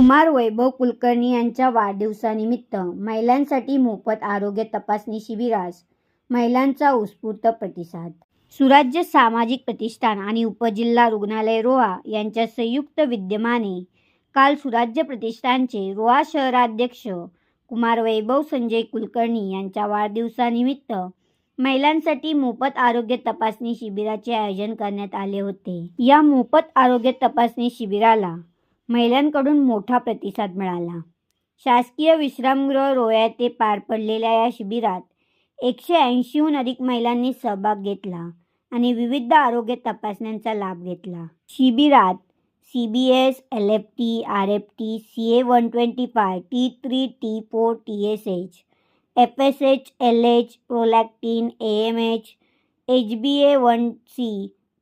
कुमार वैभव कुलकर्णी यांच्या वाढदिवसानिमित्त महिलांसाठी मोफत आरोग्य तपासणी शिबिरास महिलांचा उत्स्फूर्त प्रतिसाद. सुराज्य सामाजिक प्रतिष्ठान आणि उपजिल्हा रुग्णालय रोहा यांच्या संयुक्त विद्यमाने काल सुराज्य प्रतिष्ठानचे रोहा शहराध्यक्ष कुमार वैभव संजय कुलकर्णी यांच्या वाढदिवसानिमित्त महिलांसाठी मोफत आरोग्य तपासणी शिबिराचे आयोजन करण्यात आले होते. या मोफत आरोग्य तपासणी शिबिराला महिलांकडून मोठा प्रतिसाद मिळाला. शासकीय विश्रामगृह रोया पार पडलेल्या या शिबिरात एकशे ऐंशीहून अधिक महिलांनी सहभाग घेतला आणि विविध आरोग्य तपासण्यांचा लाभ घेतला. शिबिरात C B S L F T R F T C A one twenty five T three T four T S H F S H L H prolactin A M H H B A one C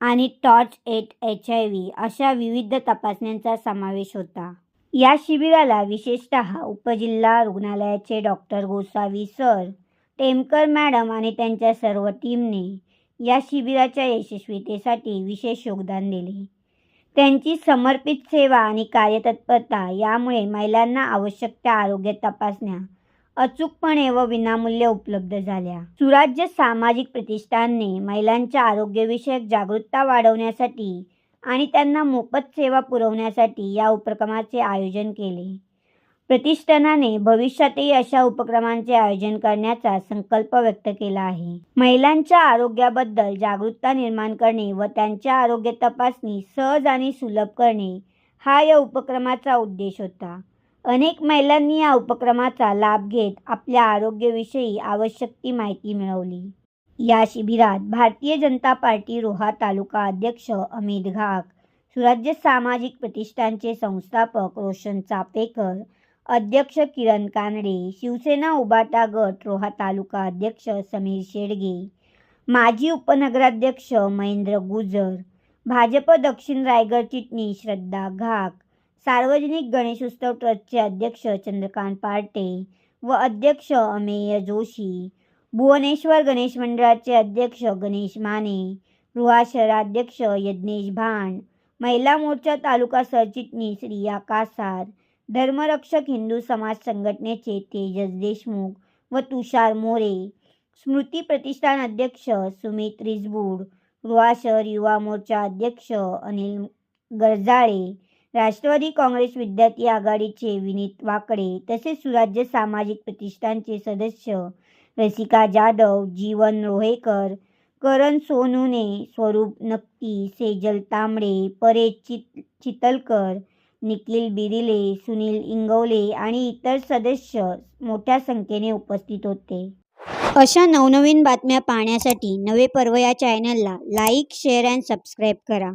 आणि torch eight H I V अशा विविध तपासण्यांचा समावेश होता. या शिबिराला विशेषतः उपजिल्हा रुग्णालयाचे doctor Gosavi sir Temkar madam आणि त्यांच्या सर्व टीमने या शिबिराच्या यशस्वीतेसाठी विशेष योगदान दिले. त्यांची समर्पित सेवा आणि कार्यतत्परता यामुळे महिलांना आवश्यक त्या आरोग्य तपासण्या अचूकपणे व विनामूल्य उपलब्ध झाल्या. सुराज्य सामाजिक प्रतिष्ठानने महिलांच्या आरोग्यविषयक जागरूकता वाढवण्यासाठी आणि त्यांना मोफत सेवा पुरवण्यासाठी या उपक्रमाचे आयोजन केले. प्रतिष्ठानाने भविष्यातही अशा उपक्रमांचे आयोजन करण्याचा संकल्प व्यक्त केला आहे. महिलांच्या आरोग्याबद्दल जागरूकता निर्माण करणे व त्यांच्या आरोग्य तपासणी सहज आणि सुलभ करणे हा या उपक्रमाचा उद्देश होता. अनेक महिलांनी या उपक्रमाचा लाभ घेत आपल्या आरोग्याविषयी आवश्यक ती माहिती मिळवली. या शिबिरात भारतीय जनता पार्टी रोहा तालुका अध्यक्ष अमित घाक सुराज्य सामाजिक प्रतिष्ठानचे संस्थापक रोशन चापेकर अध्यक्ष किरण कानडे शिवसेना उबाटा गट रोहा तालुका अध्यक्ष समीर शेडगे माजी उपनगराध्यक्ष महेंद्र गुजर भाजप दक्षिण रायगड चिटणीस श्रद्धा घाक सार्वजनिक गणेशोत्सव ट्रस्टचे अध्यक्ष चंद्रकांत पार्टे व अध्यक्ष अमेय जोशी. भुवनेश्वर गणेश मंडळाचे अध्यक्ष गणेश माने रुहा शहराध्यक्ष यज्ञेश भांड महिला मोर्चा तालुका सरचिटणीस रिया कासार धर्मरक्षक हिंदू समाज संघटनेचे तेजस देशमुख व तुषार मोरे स्मृती प्रतिष्ठान अध्यक्ष सुमित रिजबूड रुहा शहर युवा मोर्चा अध्यक्ष अनिल गरजाळे राष्ट्रवादी काँग्रेस विद्यार्थी आघाडीचे विनीत वाकडे तसेच सुराज्य सामाजिक प्रतिष्ठानचे सदस्य रसिका जाधव जीवन रोहेकर करण सोनूने स्वरूप नक्की सेजल तांबडे परेश चित चितलकर निखिल बिरिले सुनील इंगवले आणि इतर सदस्य मोठ्या संख्येने उपस्थित होते. अशा नवनवीन बातम्या पाहण्यासाठी नवे पर्व या चॅनलला लाईक शेअर अँड सबस्क्राईब करा.